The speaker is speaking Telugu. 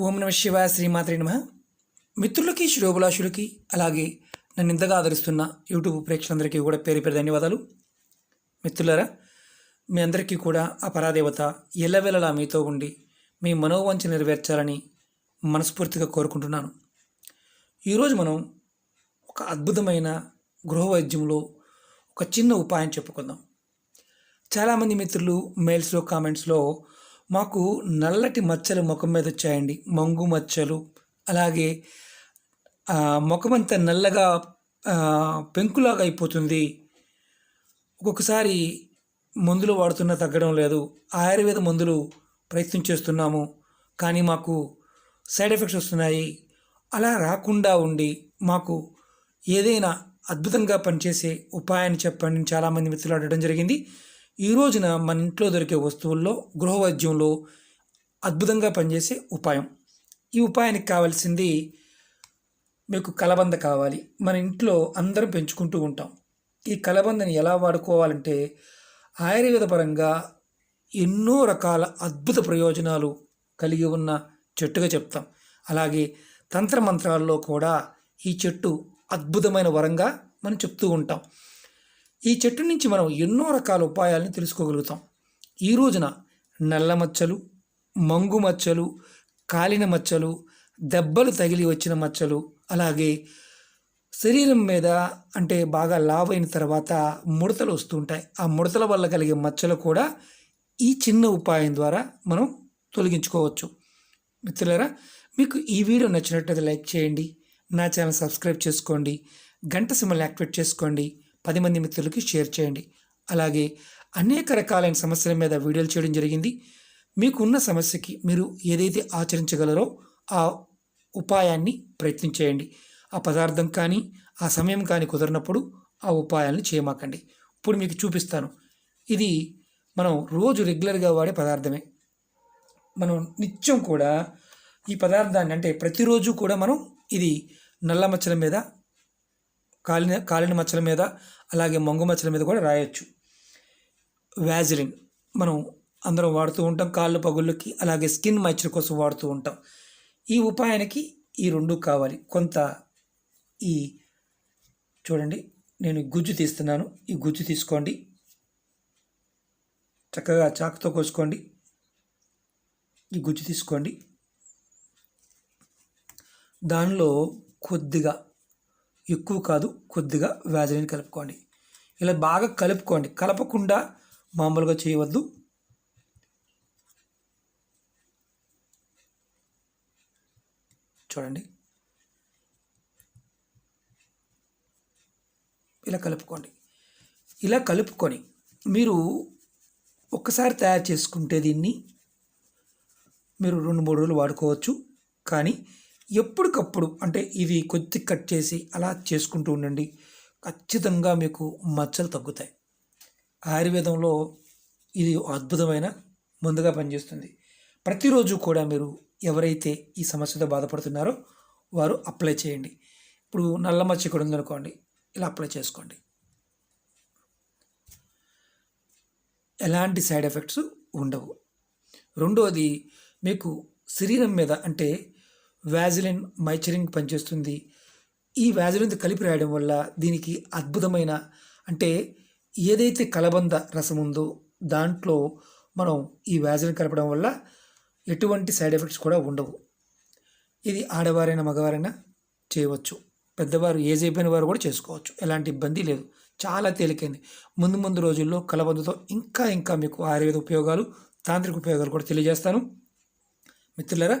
ఓం నమ శివ శ్రీమాత్రి నమ. మిత్రులకి శ్రోభిలాషులకి అలాగే నన్ను ఇంతగా ఆదరిస్తున్న యూట్యూబ్ ప్రేక్షకులందరికీ కూడా పేరు పేరు ధన్యవాదాలు. మిత్రులారా మీ అందరికీ కూడా ఆ పరాదేవత ఎల్లవెల్లలా మీతో ఉండి మీ మనోవంచ నెరవేర్చాలని మనస్ఫూర్తిగా కోరుకుంటున్నాను. ఈరోజు మనం ఒక అద్భుతమైన గృహ వైద్యంలో ఒక చిన్న ఉపాయం చెప్పుకుందాం. చాలామంది మిత్రులు మెయిల్స్లో కామెంట్స్లో మాకు నల్లటి మచ్చలు ముఖం మీద వచ్చాయండి. మంగు మచ్చలు అలాగే ఆ, ముఖమంతా నల్లగా పెంకులాగా అయిపోతుంది. ఒక్కొక్కసారి మందులు వాడుతున్నా తగ్గడం లేదు. ఆయుర్వేద మందులు ప్రయత్నం చేస్తున్నాము. కానీ మాకు సైడ్ ఎఫెక్ట్స్ వస్తున్నాయి. అలా రాకుండా ఉండి మాకు ఏదైనా అద్భుతంగా పనిచేసే ఉపాయాన్ని చెప్పండి చాలామంది మిత్రులు అడగడం జరిగింది. ఈ రోజున మన ఇంట్లో దొరికే వస్తువుల్లో గృహ వైద్యంలో అద్భుతంగా పనిచేసే ఉపాయం. ఈ ఉపాయానికి కావాల్సింది మీకు కలబంద కావాలి. మన ఇంట్లో అందరం పెంచుకుంటూ ఉంటాం. ఈ కలబందని ఎలా వాడుకోవాలంటే ఆయుర్వేద పరంగా ఎన్నో రకాల అద్భుత ప్రయోజనాలు కలిగి ఉన్న చెట్టుగా చెప్తాం. అలాగే తంత్ర మంత్రాల్లో కూడా ఈ చెట్టు అద్భుతమైన వరంగా మనం చెప్తూ ఉంటాం. ఈ చెట్టు నుంచి మనం ఎన్నో రకాల ఉపాయాలను తెలుసుకోగలుగుతాం. ఈ రోజున నల్ల మచ్చలు మంగు మచ్చలు కాలిన మచ్చలు దెబ్బలు తగిలి వచ్చిన మచ్చలు అలాగే శరీరం మీద అంటే బాగా లావైన తర్వాత ముడతలు వస్తుంటాయి ఆ ముడతల వల్ల కలిగే మచ్చలు కూడా ఈ చిన్న ఉపాయం ద్వారా మనం తొలగించుకోవచ్చు. మిత్రులారా మీకు ఈ వీడియో నచ్చినట్లయితే లైక్ చేయండి నా ఛానల్ సబ్స్క్రైబ్ చేసుకోండి గంట సింబల్ని యాక్టివేట్ చేసుకోండి. పది మంది మిత్రులకి షేర్ చేయండి. అలాగే అనేక రకాలైన సమస్యల మీద వీడియోలు చేయడం జరిగింది. మీకు ఉన్న సమస్యకి మీరు ఏదైతే ఆచరించగలరో ఆ ఉపాయాన్ని ప్రయత్నం చేయండి. ఆ పదార్థం కానీ ఆ సమయం కానీ కుదరినప్పుడు ఆ ఉపాయాలను చేయమాకండి. ఇప్పుడు మీకు చూపిస్తాను. ఇది మనం రోజు రెగ్యులర్గా వాడే పదార్థమే. మనం నిత్యం కూడా ఈ పదార్థాన్ని అంటే ప్రతిరోజు కూడా మనం ఇది నల్ల మచ్చల మీద కాలిన కాలిన మచ్చల మీద అలాగే మొంగు మచ్చల మీద కూడా రాయొచ్చు. వ్యాజిలిన్ మనం అందరం వాడుతూ ఉంటాం కాళ్ళు పగుళ్ళకి అలాగే స్కిన్ మచ్చల కోసం వాడుతూ ఉంటాం. ఈ ఉపాయానికి ఈ రెండు కావాలి. కొంత ఈ చూడండి నేను గుజ్జు తీస్తున్నాను. ఈ గుజ్జు తీసుకోండి. చక్కగా చాకుతో కోసుకోండి. ఈ గుజ్జు తీసుకోండి. దానిలో కొద్దిగా ఎక్కువ కాదు కొద్దిగా వ్యాజలిన్ కలుపుకోండి. ఇలా బాగా కలుపుకోండి. కలపకుండా మామూలుగా చేయవద్దు. చూడండి. ఇలా కలుపుకోండి. ఇలా కలుపుకొని మీరు ఒక్కసారి తయారు చేసుకుంటే దీన్ని మీరు రెండు మూడు రోజులు వాడుకోవచ్చు. కానీ ఎప్పటికప్పుడు అంటే ఇది కొద్ది కట్ చేసి అలా చేసుకుంటూ ఉండండి. ఖచ్చితంగా మీకు మచ్చలు తగ్గుతాయి. ఆయుర్వేదంలో ఇది అద్భుతమైన ముందుగా పనిచేస్తుంది. ప్రతిరోజు కూడా మీరు ఎవరైతే ఈ సమస్యతో బాధపడుతున్నారో వారు అప్లై చేయండి. ఇప్పుడు నల్ల మచ్చ ఇక్కడ ఉందనుకోండి ఇలా అప్లై చేసుకోండి. ఎలాంటి సైడ్ ఎఫెక్ట్స్ ఉండవు. రెండవది మీకు శరీరం మీద అంటే వ్యాజిలిన్ మైచరింగ్ పనిచేస్తుంది. ఈ వ్యాజిలిన్తో కలిపి రాయడం వల్ల దీనికి అద్భుతమైన అంటే ఏదైతే కలబంద రసం ఉందో దాంట్లో మనం ఈ వ్యాజిలిన్ కలపడం వల్ల ఎటువంటి సైడ్ ఎఫెక్ట్స్ కూడా ఉండవు. ఇది ఆడవారైనా మగవారైనా చేయవచ్చు. పెద్దవారు ఏజ్ అయిపోయిన వారు కూడా చేసుకోవచ్చు. ఎలాంటి ఇబ్బంది లేదు. చాలా తేలికైంది. ముందు ముందు రోజుల్లో కలబందతో ఇంకా ఇంకా మీకు ఆయుర్వేద ఉపయోగాలు తాంత్రిక ఉపయోగాలు కూడా తెలియజేస్తాను. మిత్రులరా